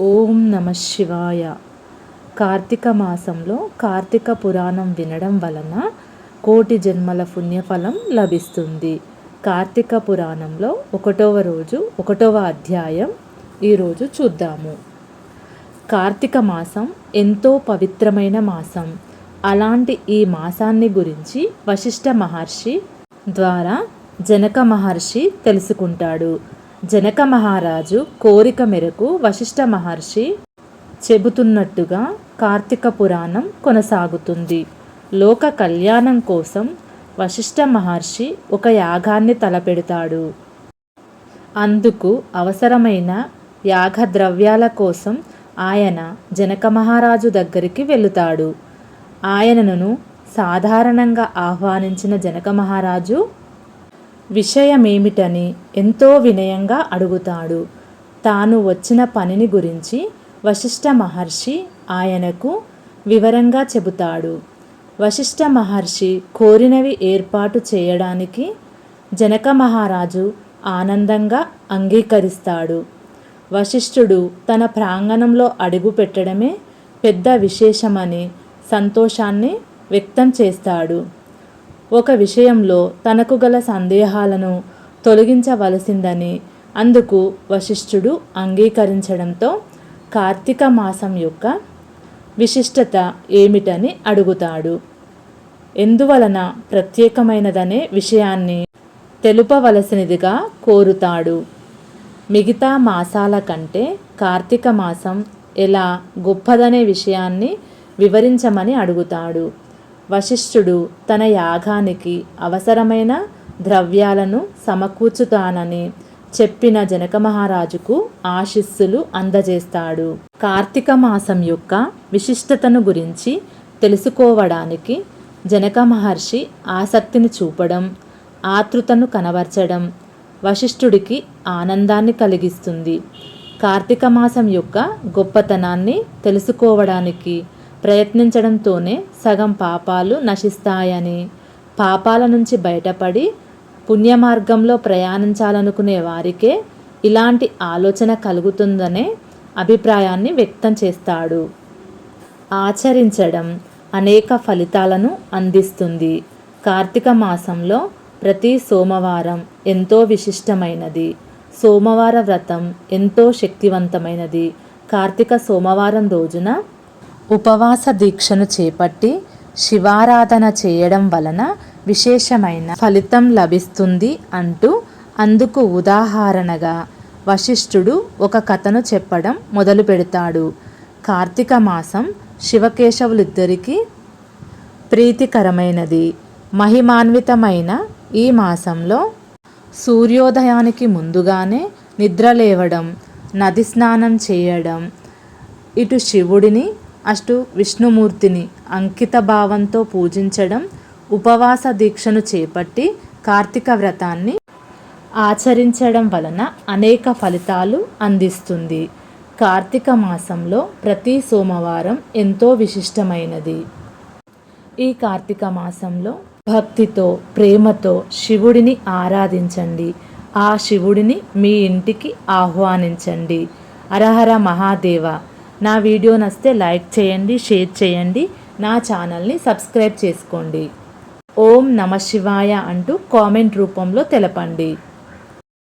ఓం నమ శివాయ. కార్తీక మాసంలో కార్తీక పురాణం వినడం వలన కోటి జన్మల పుణ్యఫలం లభిస్తుంది. కార్తీక పురాణంలో ఒకటవ రోజు ఒకటవ అధ్యాయం ఈరోజు చూద్దాము. కార్తీక మాసం ఎంతో పవిత్రమైన మాసం. అలాంటి ఈ మాసాన్ని గురించి వశిష్ఠ మహర్షి ద్వారా జనక మహర్షి తెలుసుకుంటాడు. జనక మహారాజు కోరిక మేరకు వశిష్ఠ మహర్షి చెబుతున్నట్టుగా కార్తీక పురాణం కొనసాగుతుంది. లోక కళ్యాణం కోసం వశిష్ఠ మహర్షి ఒక యాగాన్ని తలపెడతాడు. అందుకు అవసరమైన యాగ ద్రవ్యాల కోసం ఆయన జనక మహారాజు దగ్గరికి వెళుతాడు. ఆయనను సాధారణంగా ఆహ్వానించిన జనక మహారాజు విషయమేమిటని ఎంతో వినయంగా అడుగుతాడు. తాను వచ్చిన పనిని గురించి వశిష్ఠ మహర్షి ఆయనకు వివరంగా చెబుతాడు. వశిష్ఠ మహర్షి కోరినవి ఏర్పాటు చేయడానికి జనక మహారాజు ఆనందంగా అంగీకరిస్తాడు. వశిష్ఠుడు తన ప్రాంగణంలో అడుగు పెట్టడమే పెద్ద విశేషమని సంతోషాన్ని వ్యక్తం చేస్తాడు. ఒక విషయంలో తనకు గల సందేహాలను తొలగించవలసిందని అందుకు వశిష్ఠుడు అంగీకరించడంతో కార్తీక మాసం యొక్క విశిష్టత ఏమిటని అడుగుతాడు. ఎందువలన ప్రత్యేకమైనదనే విషయాన్ని తెలుపవలసినదిగా కోరుతాడు. మిగతా మాసాల కంటే కార్తీక మాసం ఎలా గొప్పదనే విషయాన్ని వివరించమని అడుగుతాడు. వశిష్ఠుడు తన యాగానికి అవసరమైన ద్రవ్యాలను సమకూర్చుతానని చెప్పిన జనక మహారాజుకు ఆశిస్సులు అందజేస్తాడు. కార్తీక మాసం యొక్క విశిష్టతను గురించి తెలుసుకోవడానికి జనక మహర్షి ఆసక్తిని చూపడం ఆతృతను కనవర్చడం వశిష్ఠుడికి ఆనందాన్ని కలిగిస్తుంది. కార్తీక మాసం యొక్క గొప్పతనాన్ని తెలుసుకోవడానికి ప్రయత్నించడంతోనే సగం పాపాలు నశిస్తాయని పాపాల నుంచి బయటపడి పుణ్యమార్గంలో ప్రయాణించాలనుకునే వారికే ఇలాంటి ఆలోచన కలుగుతుందనే అభిప్రాయాన్ని వ్యక్తం చేస్తాడు. ఆచరించడం అనేక ఫలితాలను అందిస్తుంది. కార్తీక మాసంలో ప్రతి సోమవారం ఎంతో విశిష్టమైనది. సోమవార వ్రతం ఎంతో శక్తివంతమైనది. కార్తీక సోమవారం రోజున ఉపవాస దీక్షను చేపట్టి శివారాధన చేయడం వలన విశేషమైన ఫలితం లభిస్తుంది అంటూ అందుకు ఉదాహరణగా వశిష్ఠుడు ఒక కథను చెప్పడం మొదలు పెడతాడు. కార్తీక మాసం శివకేశవులిద్దరికీ ప్రీతికరమైనది. మహిమాన్వితమైన ఈ మాసంలో సూర్యోదయానికి ముందుగానే నిద్రలేవడం నది స్నానం చేయడం ఇటు శివుడిని అటు విష్ణుమూర్తిని అంకిత భావంతో పూజించడం ఉపవాస దీక్షను చేపట్టి కార్తీక వ్రతాన్ని ఆచరించడం వలన అనేక ఫలితాలు అందిస్తుంది. కార్తీక మాసంలో ప్రతి సోమవారం ఎంతో విశిష్టమైనది. ఈ కార్తీక మాసంలో భక్తితో ప్రేమతో శివుడిని ఆరాధించండి. ఆ శివుడిని మీ ఇంటికి ఆహ్వానించండి. అరహర మహాదేవ నా వీడియో నస్తే లైక్ చేయండి షేర్ చేయండి. నా ఛానల్ని సబ్స్క్రైబ్ చేసుకోండి. ఓం నమ శివాయ అంటూ కామెంట్ రూపంలో తెలపండి.